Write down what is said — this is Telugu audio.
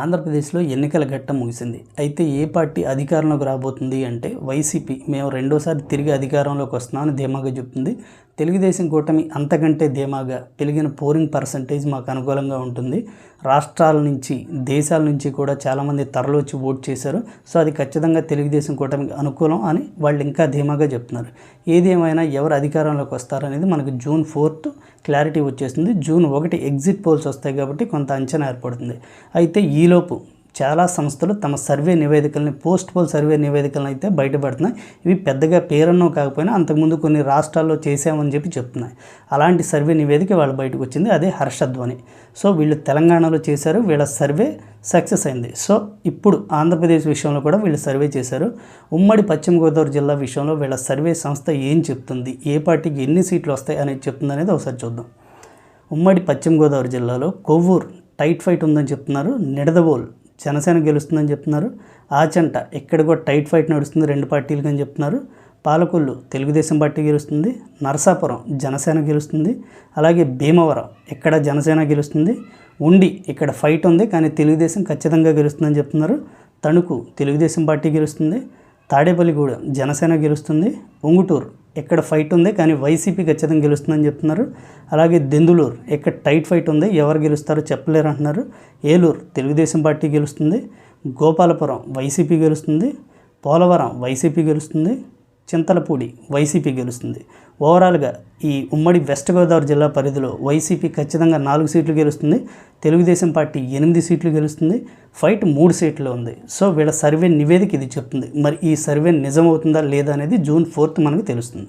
ఆంధ్రప్రదేశ్లో ఎన్నికల ఘట్టం ముగిసింది. అయితే ఏ పార్టీ అధికారంలోకి రాబోతుంది అంటే వైసీపీ. మేము రెండోసారి తిరిగి అధికారంలోకి వస్తున్నామని ధీమాగా చెప్తుంది. తెలుగుదేశం కూటమి అంతకంటే ధీమాగా పెరిగిన పోరింగ్ పర్సంటేజ్ మాకు అనుకూలంగా ఉంటుంది. రాష్ట్రాల నుంచి దేశాల నుంచి కూడా చాలామంది తరలివచ్చి ఓట్ చేశారు. సో అది ఖచ్చితంగా తెలుగుదేశం కూటమికి అనుకూలం అని వాళ్ళు ఇంకా ధీమాగా చెప్తున్నారు. ఏదేమైనా ఎవరు అధికారంలోకి వస్తారనేది మనకు జూన్ ఫోర్త్ క్లారిటీ వచ్చేస్తుంది జూన్ ఒకటి ఎగ్జిట్ పోల్స్ వస్తాయి కాబట్టి కొంత అంచనా ఏర్పడుతుంది. అయితే ఈలోపు చాలా సంస్థలు తమ సర్వే నివేదికల్ని పోస్ట్ పోల్ సర్వే నివేదికలను అయితే బయటపడుతున్నాయి. ఇవి పెద్దగా పేరన్నో కాకపోయినా అంతకుముందు కొన్ని రాష్ట్రాల్లో చేసామని చెప్పి చెప్తున్నాయి. అలాంటి సర్వే నివేదిక వాళ్ళు బయటకు వచ్చింది అదే హర్షధ్వని. సో వీళ్ళు తెలంగాణలో చేశారు వీళ్ళ సర్వే సక్సెస్ అయింది. సో ఇప్పుడు ఆంధ్రప్రదేశ్ విషయంలో కూడా వీళ్ళు సర్వే చేశారు. ఉమ్మడి పశ్చిమ గోదావరి జిల్లా విషయంలో వీళ్ళ సర్వే సంస్థ ఏం చెప్తుంది? ఏ పార్టీకి ఎన్ని సీట్లు వస్తాయి అనేది చెప్తుంది అనేది ఒకసారి చూద్దాం. ఉమ్మడి పశ్చిమ గోదావరి జిల్లాలో కొవ్వూరు టైట్ ఫైట్ ఉందని చెప్తున్నారు నిడదవోల్. జనసేన గెలుస్తుందని చెప్తున్నారు. ఆచంట ఇక్కడ కూడా టైట్ ఫైట్ నడుస్తుంది. రెండు పార్టీలకి అని చెప్తున్నారు. పాలకొల్లు తెలుగుదేశం పార్టీ గెలుస్తుంది. నరసాపురం జనసేన గెలుస్తుంది. అలాగే భీమవరం ఇక్కడ జనసేన గెలుస్తుంది. ఉండి ఇక్కడ ఫైట్ ఉంది. కానీ తెలుగుదేశం ఖచ్చితంగా గెలుస్తుందని చెప్తున్నారు. తణుకు తెలుగుదేశం పార్టీ గెలుస్తుంది. తాడేపల్లిగూడెం జనసేన గెలుస్తుంది. ఉంగుటూరు ఇక్కడ ఫైట్ ఉంది కానీ వైసీపీ ఖచ్చితంగా గెలుస్తుందని చెప్తున్నారు. అలాగే దెందులూరు ఇక్కడ టైట్ ఫైట్ ఉంది ఎవరు గెలుస్తారో చెప్పలేరు అంటున్నారు. ఏలూరు తెలుగుదేశం పార్టీ గెలుస్తుంది. గోపాలపురం వైసీపీ గెలుస్తుంది. పోలవరం వైసీపీ గెలుస్తుంది. చింతలపూడి వైసీపీ గెలుస్తుంది. ఓవరాల్గా ఈ ఉమ్మడి వెస్ట్ గోదావరి జిల్లా పరిధిలో వైసీపీ ఖచ్చితంగా నాలుగు సీట్లు గెలుస్తుంది. తెలుగుదేశం పార్టీ ఎనిమిది సీట్లు గెలుస్తుంది. ఫైట్ మూడు సీట్లు ఉంది. సో వీళ్ళ సర్వే నివేదిక ఇది చెప్తుంది. మరి ఈ సర్వే నిజమవుతుందా లేదా అనేది జూన్ ఫోర్త్ మనకు తెలుస్తుంది.